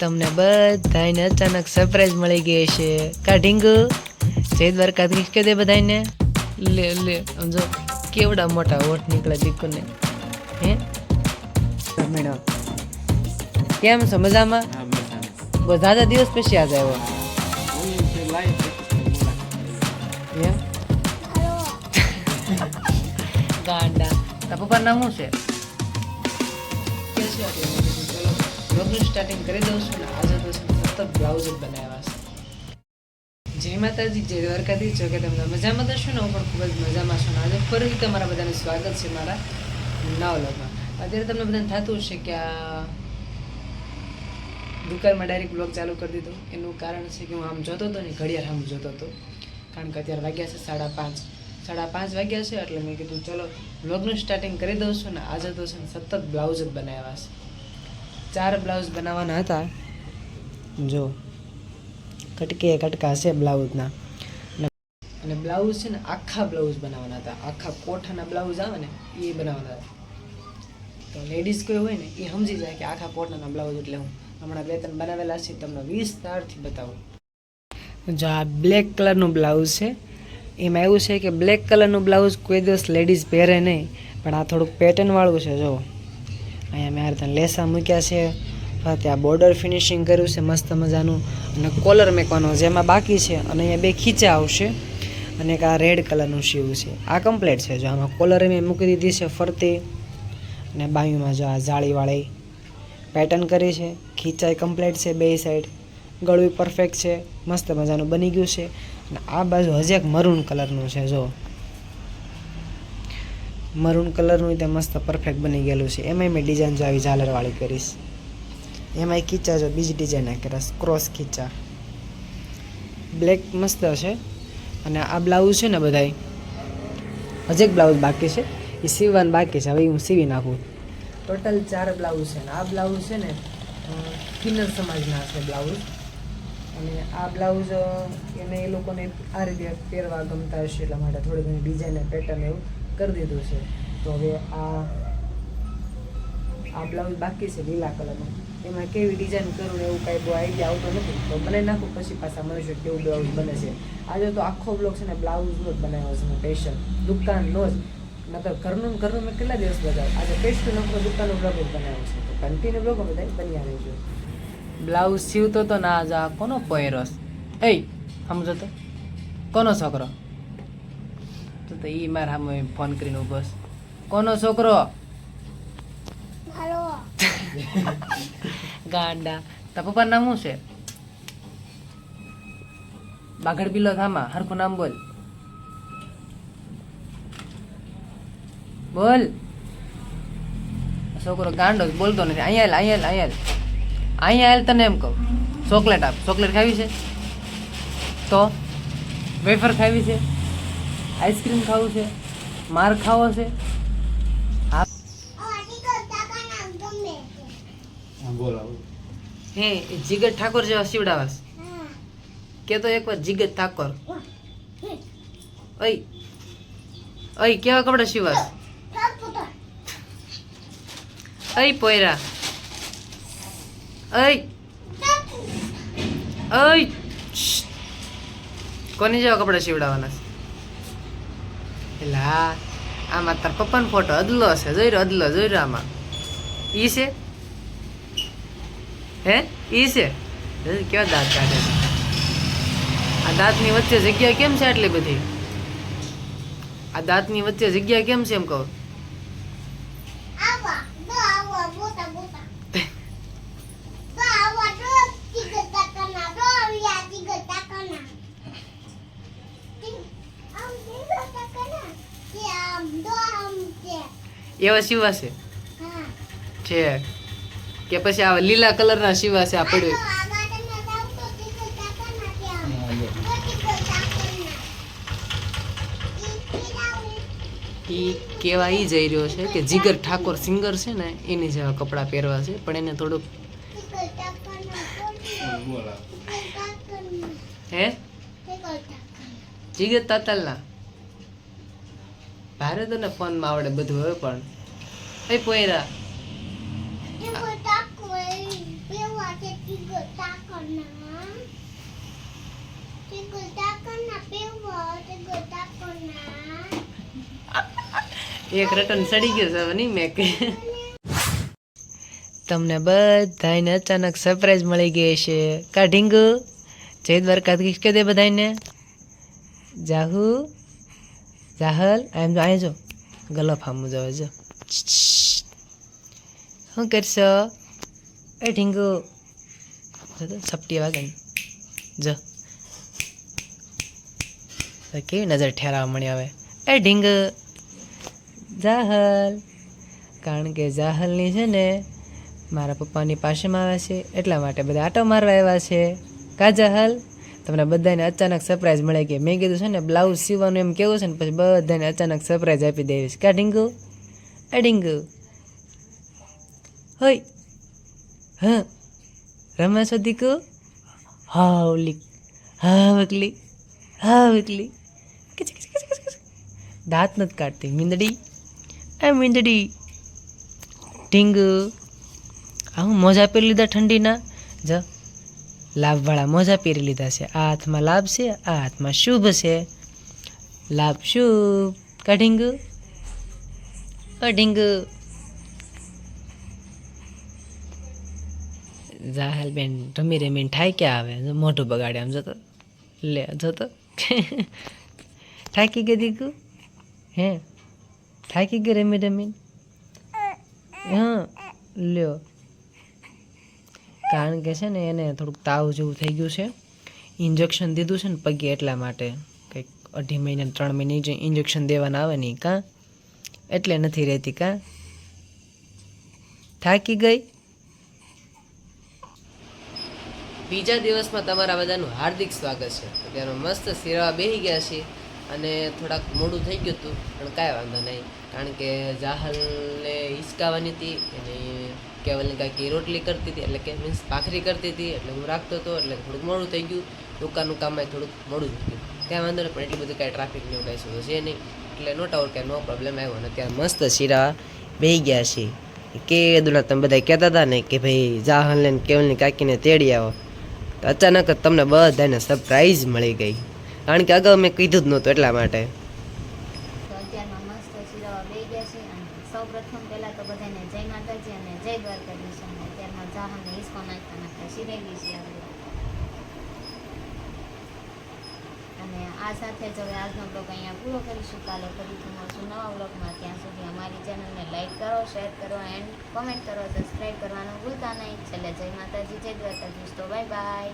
તમને બધાને અચાનક સરપ્રાઈઝ મળી ગઈ છે કા ઢીંગુ જય દ્વારકાધીશ કે દે બધાને લે લે સમજો કેવડા મોટા ઓઠ નીકળે દીકુને. હે? મેડમ. કેમ છો મજામાં? બધા દિવસ પછી આજે આવ્યો. એમ? ગાંડા. તારા પપ્પાનું નામ શું છે? બ્લોગનું સ્ટાર્ટિંગ કરી દઉં છું ને આજે તો સતત બ્લાઉઝ જ બનાવ્યા છે. જય માતાજી, જય દ્વારકાથી જો કે તમે મજામાં છો ને, હું પણ ખૂબ જ મજામાં છું આજે ફરીથી તમારા બધાનું સ્વાગત છે મારા નવા અત્યારે તમને બધાને થતું હશે કે આ દુકાનમાં ડાયરેક્ટ બ્લોગ ચાલુ કરી દીધો. એનું કારણ છે કે હું આમ જોતો હતો ને, ઘડિયાળ આમ જોતો હતો. કારણ કે અત્યારે વાગ્યા છે સાડા પાંચ. સાડા પાંચ વાગ્યા છે એટલે મેં કીધું, ચલો બ્લોગનું સ્ટાર્ટિંગ કરી દઉં છું ને. આજે તો છે સતત બ્લાઉઝ જ બનાવ્યા છે. ચાર બ્લાઉઝ બનાવવાના હતા. જો, કટકે કટકા છે બ્લાઉઝના. અને બ્લાઉઝ છે ને આખા બ્લાઉઝ બનાવવાના હતા. આખા કોઠાના બ્લાઉઝ આવે ને એ બનાવવાના હતા. તો લેડીઝ કોઈ હોય ને એ સમજી જાય કે આખા કોઠાના બ્લાઉઝ એટલે હું. હમણાં બે ત્રણ બનાવેલા છે, તમને વીસ તારથી બતાવું. જો આ બ્લેક કલરનું બ્લાઉઝ છે. એમાં એવું છે કે બ્લેક કલરનું બ્લાઉઝ કોઈ દિવસ લેડીઝ પહેરે નહીં, પણ આ થોડુંક પેટર્નવાળું છે, જો. અહીંયા મેં અર્ધન લેસા મૂક્યા છે. ત્યાં બોર્ડર ફિનિશિંગ કર્યું છે, મસ્ત મજાનું. અને કોલર મેકવાનો જેમાં બાકી છે, અને અહીંયા બે ખીચા આવશે. અને એક આ રેડ કલરનું શીવ છે. આ કમ્પ્લીટ છે, જો આમાં કોલર મેં મૂકી દીધી છે ફરતી. અને બાયુમાં જો આ જાળીવાળી પેટર્ન કરી છે. ખીચાઈ કમ્પ્લીટ છે બે સાઈડ ગળું પરફેક્ટ છે. મસ્ત મજાનું બની ગયું છે. અને આ બાજુ હજી એક મરૂન કલરનું છે, જો. મરૂન કલરનું તે મસ્ત પરફેક્ટ બની ગયેલું છે. એમાંય મેં ડિઝાઇન જો આવી ઝાલરવાળી કરીશ. એમાંય ખીચા જો બીજી ડિઝાઇન કરીશ. ક્રોસ ખીચા. બ્લેક મસ્ત છે અને આ બ્લાઉઝ છે ને બધાય, હજી એક બ્લાઉઝ બાકી છે. એ સીવવાનું બાકી છે. હવે હું સીવી નાખું. ટોટલ ચાર બ્લાઉઝ છે ને. આ બ્લાઉઝ છે ને કિન્નર સમાજના છે બ્લાઉઝ અને આ બ્લાઉઝ એને એ લોકોને આ રીતે પહેરવા ગમતા હશે એટલા માટે થોડી ઘણી ડિઝાઇન પેટર્ન એવું કરી દીધું છે. તો હવે આ આ બ્લાઉઝ બાકી છે લીલા કલરનું એમાં કેવી ડિઝાઇન કરું એવું કાંઈ બહુ આઈડિયા આવતો નથી. તો બનાવી નાખું પછી પાછા મળીશું કેવું બ્લાઉઝ બને છે. આજે તો આખો બ્લોગ છે ને બ્લાઉઝનો જ બનાવ્યો છે સ્પેશિયલ દુકાનનો જ. નકર ઘરનું ઘરનું મેં કેટલા દિવસ બજાવ આજે પેસ્ટ નકરો દુકાનનો બ્લોગ જ બનાવ્યો છે. તો કન્ટિન્યુ બ્લોગ બધા બન્યા છે બ્લાઉઝ સીવતો તો ના આ કોનો પહેરસ એ સમજો તો? કોનો છોકરો? તો તો ઈ મારા સામે ફોન કરીને બસ કોનો છોકરો? ગાંડા. તારા પપ્પાનું નામ શું છે? બાગડ પીલો થામા હરખું નામ બોલ. બોલ. છોકરો ગાંડો બોલતો નથી. અહીંયા અહીંયા અહીંયા. અહીંયા આવેલ તને એમ કહું. ચોકલેટ આપ. ચોકલેટ ખાવી છે? તો? વેફર ખાવી છે? આઈસ્ક્રીમ ખાવું છે માર ખાવો છે. હા. જીગર ઠાકોર જેવા શિવડાવાસ. કે તો એકવાર જીગર ઠાકોર. ઓય ઓય કેવા કપડા શિવાસ? ઓય પોયરા. ઓય ઓય. કોની જેવા કપડા શિવડાવાના છે? એટલે આમાં તાર પપ્પાનો ફોટો અદલો છે જોઈ રહ્યો અદલો જોઈ રહ્યો આમાં. ઈ છે? હે? ઈ છે? કેવા દાંત કાઢે છે? આ દાંતની વચ્ચે જગ્યા કેમ છે આટલી બધી? આ દાંતની વચ્ચે જગ્યા કેમ છે એમ કહું? એવા સીવા છે? છે. કે પછી આ લીલા કલરના સીવા છે આ પડ્યું. ઈ કેવા ઈ જઈ રહ્યો છે કે જીગર ઠાકોર સિંગર છે ને એની જેવા કપડાં પહેરવા છે પણ એને થોડુંક હે? જીગર તાતાલના? ભારે તને ફોનમાં આવડે બધું હવે પણ. એ પોયરા એક રટન સડી ગયો છે નહીં મેં કે. તમને બધાને અચાનક સરપ્રાઈઝ મળી ગઈ છે કાઢીંગ જય દ્વારકાધીશ કે દે બધાને જાહુ. જાહલ એમ જો અહીં જો ગલો ફામું જવે જો શું કરશો એ ઢીંગુ સપટી વાગે. જો કેવી નજર ઠેરાવા મળી આવે એ ઢીંગ જાહલ કારણ કે જાહલની છે ને મારા પપ્પાની પાસેમાં આવે છે એટલા માટે બધા આટો મારવા આવ્યા છે કા જાહલ તમને બધાને અચાનક સરપ્રાઈઝ મળે કે મેં કીધું છે ને બ્લાઉઝ સીવવાનું એમ કેવું છે ને, પછી બધાને અચાનક સરપ્રાઈઝ આપી દેવીશ. કા ઢીંગુ? એ ઢીંગુ. હોય હા. રમે છો દીકુ હા, ઓલી. હા, વકલી. હા, વકલી. દાંત નથી કાઢતી. મીંદડી. એ મીંદડી. ઢીંગુ. આવું મોજા પહેરી લીધા ઠંડીના? જ. લાભવાળા મોજા પહેરી લીધા છે. આ હાથમાં લાભ છે, આ હાથમાં શુભ છે. લાભ શુભ. કઢિંગ. કઢિંગ. જાહેલબેન રમી રમીને ઠાઈ ક્યાં આવે મોઢું બગાડે આમ જતો લે જતો થાકી ગઈ દીકુ? હે? થાકી ગઈ રમી રમીને? હા, લ્યો. કારણ કે છે ને એને થોડુંક તાવ જેવું થઈ ગયું છે. ઇન્જેક્શન દીધું છે ને પગે એટલા માટે. કંઈક અઢી મહિને ત્રણ મહિને જે ઇન્જેક્શન દેવાના આવે નહીં કાં. એટલે નથી રહેતી કાં. થાકી ગઈ. બીજા દિવસમાં તમારા બધાનું હાર્દિક સ્વાગત છે. અત્યારે મસ્ત સિરવા બેસી ગયા છે અને થોડાક મોડું થઈ ગયું હતું, પણ કાંઈ વાંધો નહીં. કારણ કે જાહલને હિસકાવાની હતી અને કેવલની કાંઈક રોટલી કરતી હતી, એટલે કે મીન્સ ભાખરી કરતી હતી, એટલે હું રાખતો હતો, એટલે થોડુંક મોડું થઈ ગયું. દુકાનનું કામમાં થોડુંક મોડું થઈ ગયું. કાંઈ વાંધો નહીં, પણ એટલી બધું કાંઈ ટ્રાફિકનું કાંઈ શું છે નહીં. એટલે નોટ આઉટ કે નો પ્રોબ્લેમ આવ્યો. અને ત્યાં મસ્ત શીરા બેહી ગયા છે. કે દુલા, તમે બધા કહેતા હતા ને કે ભાઈ જાહલને કેવલની કાકીને તેડી આવો. અચાનક જ તમને બધાને સરપ્રાઈઝ મળી ગઈ. કારણ કે અગાઉ મેં કીધું જ નહોતું એટલા માટે. અને આ સાથે જ હવે આજનો બ્લોગ અહીંયા પૂરો કરીશું. કાલે ફરીથી મળશું નવા બ્લોગમાં ત્યાં સુધી અમારી ચેનલને લાઈક કરો શેર કરો એન્ડ કોમેન્ટ કરો સબસ્ક્રાઈબ કરવાનું ભૂલતા નહીં. છેલ્લે જય માતાજી, જય દ્વારકાધીશ. તો બાય બાય